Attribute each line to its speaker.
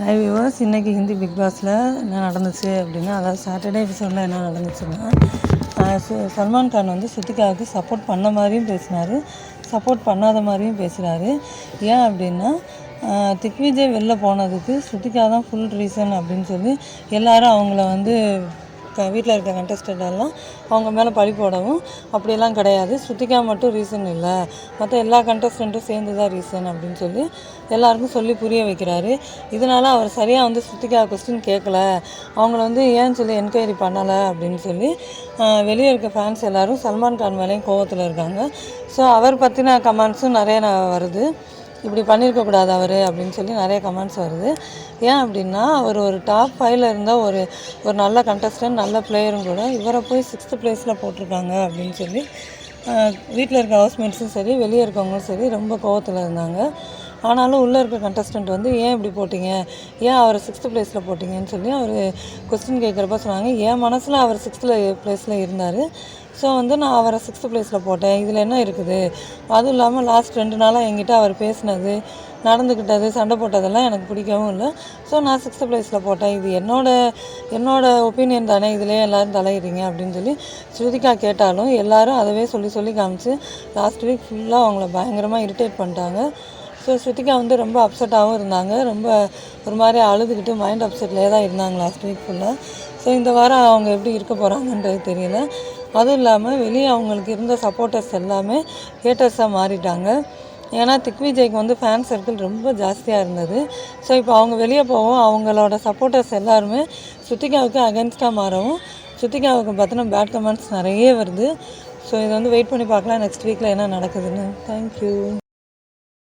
Speaker 1: Hi viewers இன்றைக்கி Hindi big பாஸில் என்ன நடந்துச்சு அப்படின்னா அதாவது சாட்டர்டே எபிசோடில் என்ன நடந்துச்சுன்னா சு- சல்மான் கான் வந்து ஸ்ருத்திகாவுக்கு சப்போர்ட் பண்ண மாதிரியும் பேசினார். சப்போர்ட் பண்ணாத மாதிரியும் பேசுகிறாரு ஏன் அப்படின்னா திக்விஜய் வெளில போனதுக்கு ஸ்ருத்திகா தான் ஃபுல் ரீசன் அப்படின்னு சொல்லி எல்லாரும் அவங்கள வந்து வீட்டில் இருக்க contestant எல்லாம் அவங்க மேலே பழி போடவும் அப்படியெல்லாம் கிடையாது. ஸ்ருதிகா மட்டும் ரீசன் இல்லை. மற்ற எல்லா கண்டஸ்டண்ட்டும் சேர்ந்து தான் ரீசன் அப்படின்னு சொல்லி எல்லாருக்கும் சொல்லி புரிய வைக்கிறாரு. இதனால அவர் சரியாக வந்து ஸ்ருதிகா கொஸ்டின் கேட்கல அவங்கள வந்து ஏன்னு சொல்லி என்கொயரி பண்ணலை அப்படின்னு சொல்லி வெளியே இருக்க ஃபேன்ஸ் எல்லோரும் சல்மான் கான் மேலேயும் கோவத்தில் இருக்காங்க. ஸோ அவர் பற்றின கமெண்ட்ஸும் நிறைய வருது. இப்படி பண்ணியிருக்கக்கூடாது அவர் அப்படின்னு சொல்லி நிறைய கமெண்ட்ஸ் வருது. ஏன் அப்படின்னா அவர் ஒரு டாப் ஃபைவ்ல இருந்தால் ஒரு ஒரு நல்ல கண்டஸ்டன்ட் நல்ல பிளேயரும் கூட இவரை போய் சிக்ஸ்த்து ப்ளேஸில் போட்டிருக்காங்க அப்படின்னு சொல்லி வீட்டில் இருக்க ஹவுஸ்மேட்ஸும் சரி வெளியே இருக்கவங்களும் சரி ரொம்ப கோவத்தில் இருந்தாங்க. ஆனாலும் உள்ளே இருக்க கண்டஸ்டன்ட் வந்து ஏன் இப்படி போட்டிங்க? ஏன் அவரை சிக்ஸ்த்து ப்ளேஸில் போட்டிங்கன்னு சொல்லி அவர் கொஸ்டின் கேட்குறப்ப சொன்னாங்க. என் மனசில் அவர் சிக்ஸ்த்தில் ப்ளேஸில் இருந்தார். ஸோ வந்து நான் அவரை சிக்ஸ்த்து ப்ளேஸில் போட்டேன். இதில் என்ன இருக்குது? அதுவும் இல்லாமல் லாஸ்ட் ரெண்டு நாளாக என்கிட்ட அவர் பேசினது நடந்துக்கிட்டது சண்டை போட்டதெல்லாம் எனக்கு பிடிக்கவும் இல்லை. ஸோ நான் சிக்ஸ்த்து ப்ளேஸில் போட்டேன். இது என்னோட என்னோட ஒப்பீனியன் தானே. இதுலேயே எல்லோரும் தலையிறீங்க அப்படின்னு சொல்லி ஸ்ருதிகா கேட்டாலும் எல்லோரும் அதவே சொல்லி சொல்லி காமிச்சு லாஸ்ட் வீக் ஃபுல்லாக அவங்கள பயங்கரமாக இரிட்டேட் பண்ணிட்டாங்க. ஸோ ஸ்ருதிகா வந்து ரொம்ப அப்செட்டாகவும் இருந்தாங்க. ரொம்ப ஒரு மாதிரி அழுதுகிட்டு மைண்ட் அப்செட்லேயே தான் இருந்தாங்க லாஸ்ட் வீக் ஃபுல்லாக ஸோ இந்த வாரம் அவங்க எப்படி இருக்க போகிறாங்கன்றது தெரியல. அதுவும் இல்லாமல் வெளியே அவங்களுக்கு இருந்த சப்போர்ட்டர்ஸ் எல்லாமே ஹேட்டர்ஸாக மாறிட்டாங்க. ஏன்னா திக்விஜய்க்கு வந்து ஃபேன் சர்க்கிள் ரொம்ப ஜாஸ்தியாக இருந்தது. ஸோ இப்போ அவங்க வெளியே போகவும் அவங்களோட சப்போர்ட்டர்ஸ் எல்லாருமே சுத்திகாவுக்கு அகென்ஸ்டாக மாறவும் சுத்திகாவுக்கு பார்த்தினா பேட் கமெண்ட்ஸ் நிறைய வருது. ஸோ இதை வந்து வெயிட் பண்ணி பார்க்கலாம் நெக்ஸ்ட் வீக்கில் என்ன நடக்குதுன்னு. தேங்க்யூ